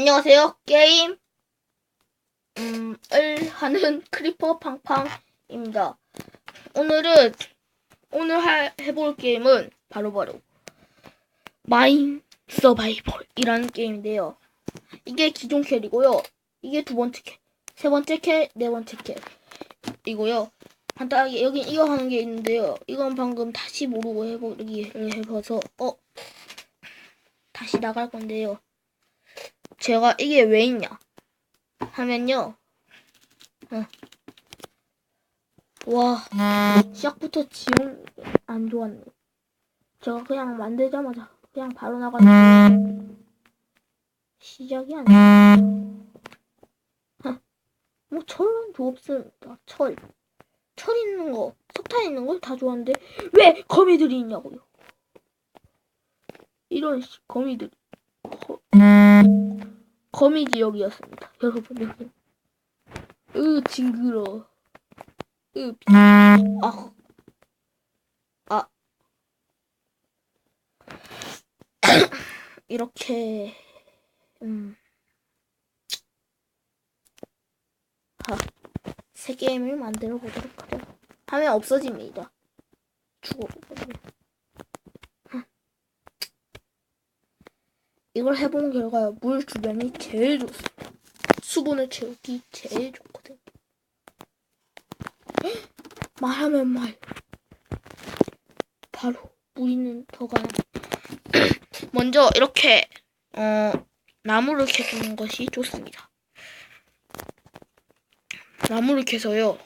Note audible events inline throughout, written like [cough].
안녕하세요. 게임 음, 을 하는 크리퍼 팡팡입니다. 오늘은 오늘 할, 해볼 게임은 바로 바로 마인 서바이벌이라는 게임인데요. 이게 기존 캐리고요. 이게 두 번째 캐, 세 번째 캐, 네 번째 캐이고요. 간단하게 여기 이거 하는 게 있는데요. 이건 방금 다시 모르고 해보기를 해봐서 어 다시 나갈 건데요. 제가 이게 왜 있냐 하면요. 어. 와 시작부터 지금 안 좋았네. 제가 그냥 만들자마자 그냥 바로 나가는 시작이 아니야. 뭐 철은 좋습니다. 철. 철 있는 거, 석탄 있는 거 다 좋아하는데 왜 거미들이 있냐고요. 이런 씨, 거미들. 거, 거미 지역이었습니다. 여러분 여기. 으 징그러. 으 비. 아. 아. [coughs] 이렇게 음. 하. 새 게임을 만들어 보도록 하죠. 하면 없어집니다. 죽어버리 이걸 해본 결과 물 주변이 제일 좋습니다. 수분을 채우기 제일 좋거든. 말하면 말. 바로 물 있는 더가 먼저 이렇게 어 나무를 캐주는 것이 좋습니다. 나무를 캐서요.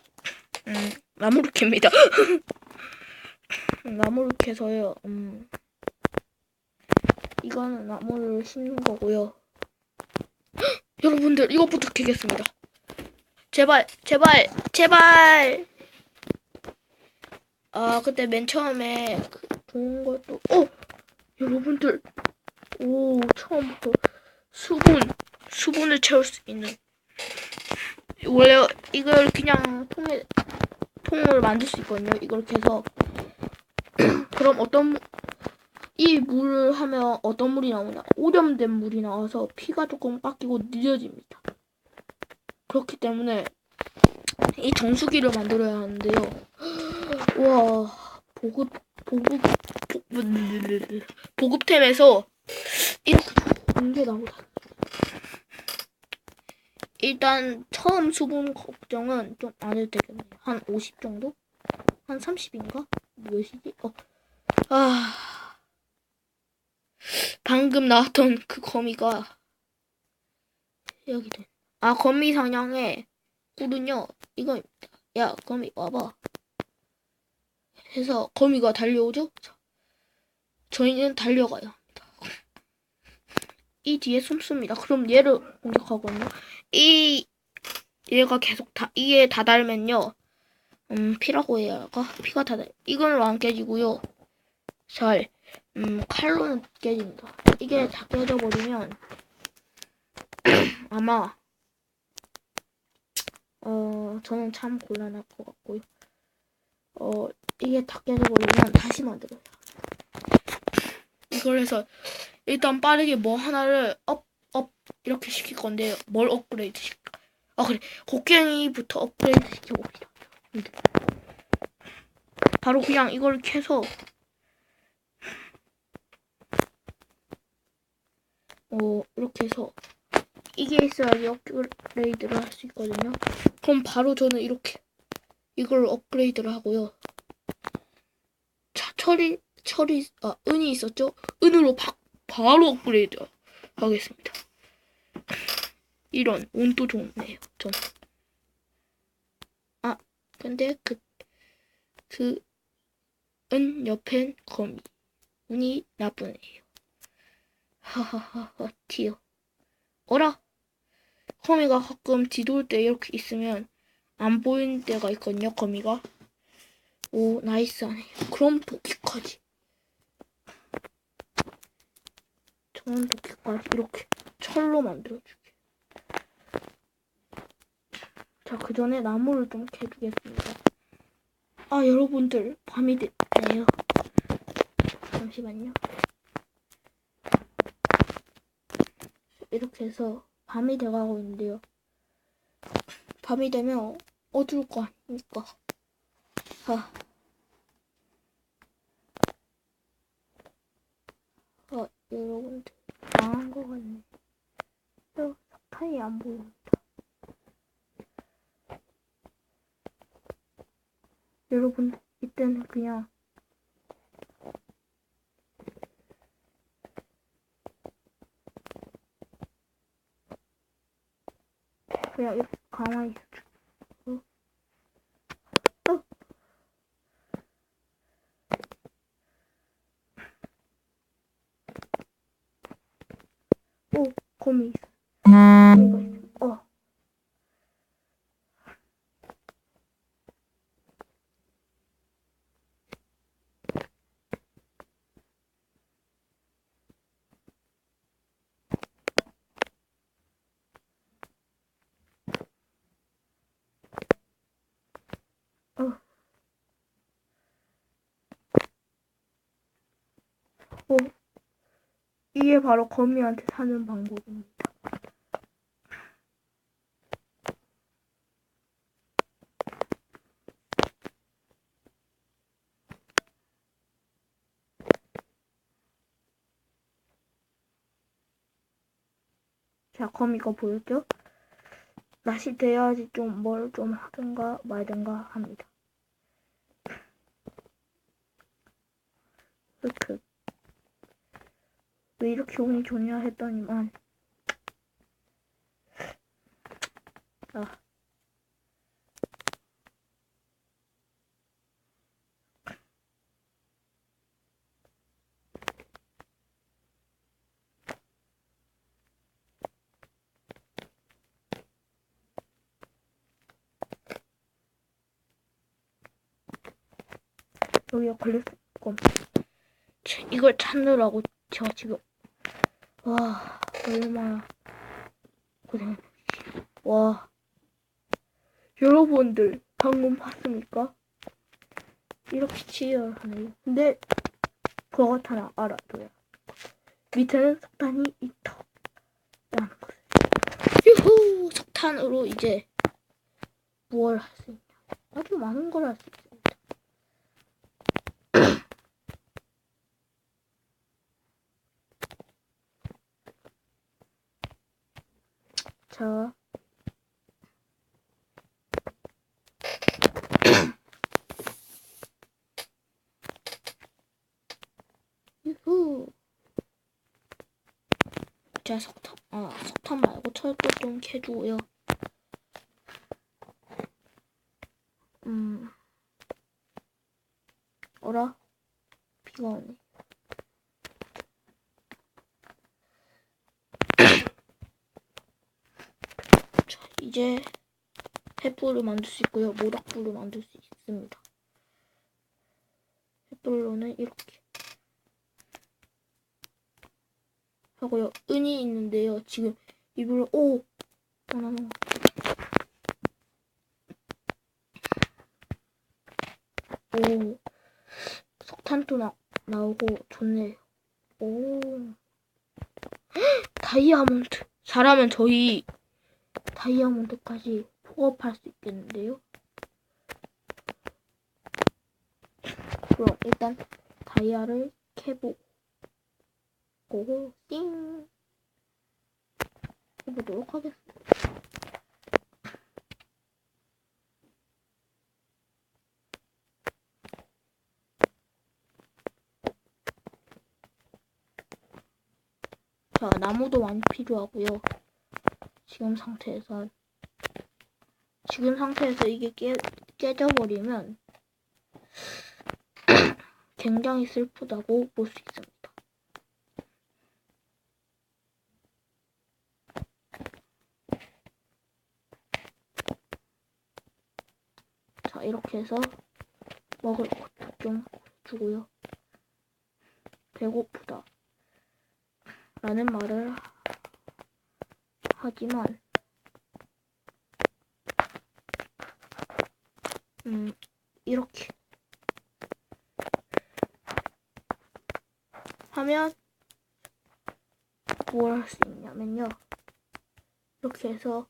음, 나무를 캡니다. [laughs] 나무를 캐서요. 음. 이거는 나무를 심는 거고요. [gasps] 여러분들 이것부터 캐겠습니다. 제발, 제발, 제발. 아 그때 맨 처음에 그 좋은 것도 어 여러분들 오 처음부터 수분 수분을 채울 수 있는 원래 이걸 그냥 통에 통을 만들 수 있거든요. 이걸 캐서 [clears throat] 그럼 어떤 이 물을 하면 어떤 물이 나오냐? 오염된 물이 나와서 피가 조금 깎이고 느려집니다. 그렇기 때문에 이 정수기를 만들어야 하는데요. 와 보급 보급 보급템에서 이렇게 좋은 게 나오다. 일단 처음 수분 걱정은 좀 안 해도 되겠네요. 한 50 정도? 한 30인가? 몇이지? 어. 아. 방금 나왔던 그 거미가 여기든. 아, 거미 사냥의 꿀은요. 이거입니다. 야, 거미 와봐. 해서 거미가 달려오죠? 자, 저희는 합니다. [laughs] 이 뒤에 숨습니다. 그럼 얘를 공격하거든요. 이 얘가 계속 다 이에 다 달면요. 음 피라고 해야 할까? 피가 다 달. 이건 안 깨지고요. 잘 음, 칼로는 깨집니다. 이게 다 깨져 버리면 [clears throat] 아마 어 저는 참 곤란할 것 같고요. 어 이게 다 깨져 버리면 다시 만들어요. 이걸 해서 일단 빠르게 뭐 하나를 업, 업 이렇게 시킬 건데 뭘 업그레이드 시킬까? 아 그래 곡괭이부터 업그레이드 시켜봅시다. 바로 그냥 이걸 캐서 어 이렇게 해서 이게 있어야지 업그레이드를 할 수 있거든요. 그럼 바로 저는 이렇게 이걸 업그레이드를 하고요. 자, 철이 철이 아 은이 있었죠? 은으로 바, 바로 업그레이드 하겠습니다. 이런 운도 좋네요. 전. 아 근데 그 그 은 옆엔 거미. 운이 나쁘네요. 하하하하 티어. 어라? 거미가 가끔 뒤돌 때 이렇게 있으면 안 보이는 때가 있거든요. 거미가. 오 나이스하네. 그럼 도끼까지. 저는 도끼까지 이렇게 철로 만들어줄게. 자, 그 전에 나무를 좀 캐주겠습니다. 아, 여러분들, 밤이 됐네요. 잠시만요. 이렇게 해서 밤이 돼가고 있는데요. 밤이 되면 어두울 거 아닙니까? 아. 아, 여러분들, 망한 거 같네. 저 석탄이 안 보입니다. 여러분, 이때는 그냥 그냥 이렇게 가만히 있어. 어? 어? 오, 거미 있어. 거미가 있어. 어. 어. 어. 이게 바로 거미한테 사는 방법입니다. 자, 거미가 보였죠? 낮이 돼야지 좀 뭘 좀 하든가 말든가 합니다. 이렇게 왜 이렇게 운이 좋냐 했더니만 아 여기가 걸렸을 겁니다. 이걸 찾느라고 제가 지금 와 얼마나 고생했지. 와 여러분들 방금 봤습니까? 이렇게 치열하네요. 근데 그것 하나 알아둬요. 밑에는 석탄이 있다 라는 것을. 유후 석탄으로 이제 무엇을 할수 있냐? 아주 많은 걸 할 수 있습니다. 자. 유후. 자, 석탄, 아, 석탄 말고 철도 좀 캐주고요. 음. 어라? 비가 오네. [coughs] 자, 이제 횃불을 만들 수 있고요. 모닥불을 만들 수 있습니다. 횃불로는 이렇게 하고요. 은이 있는데요. 지금 이불을 오 하나만 오 석탄도 나, 나오고 좋네요. 오 [gasps] 다이아몬드 잘하면 저희 다이아몬드까지 포업할 수 있겠는데요? 그럼 일단 다이아를 캐보고 띵 해보도록 하겠습니다. 자, 나무도 많이 필요하고요. 지금 상태에선 지금 상태에서 이게 깨, 깨져버리면 [clears throat] 굉장히 슬프다고 볼 수 있습니다. 자, 이렇게 해서 먹을 것도 좀 주고요. 배고프다. 라는 말을 하지만 음 이렇게 하면 뭘 할 수 있냐면요. 이렇게 해서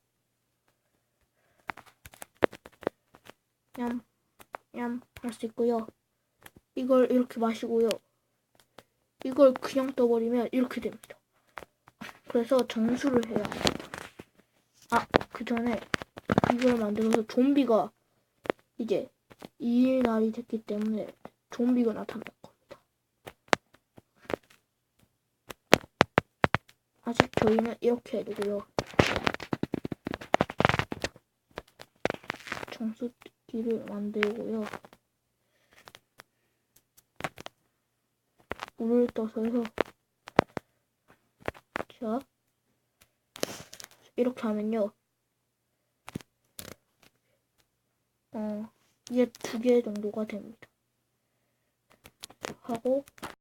냠, 냠 할 수 있고요. 이걸 이렇게 마시고요. 이걸 그냥 떠버리면 이렇게 됩니다. 그래서 정수를 해야 합니다. 아, 그 전에 이걸 만들어서 좀비가 이제 이 날이 됐기 때문에 좀비가 나타날 겁니다. 아직 저희는 이렇게 해두고요. 정수 기를 만들고요. 물을 떠서 해서 자 이렇게 하면요. 어 이게 두 개 정도가 됩니다. 하고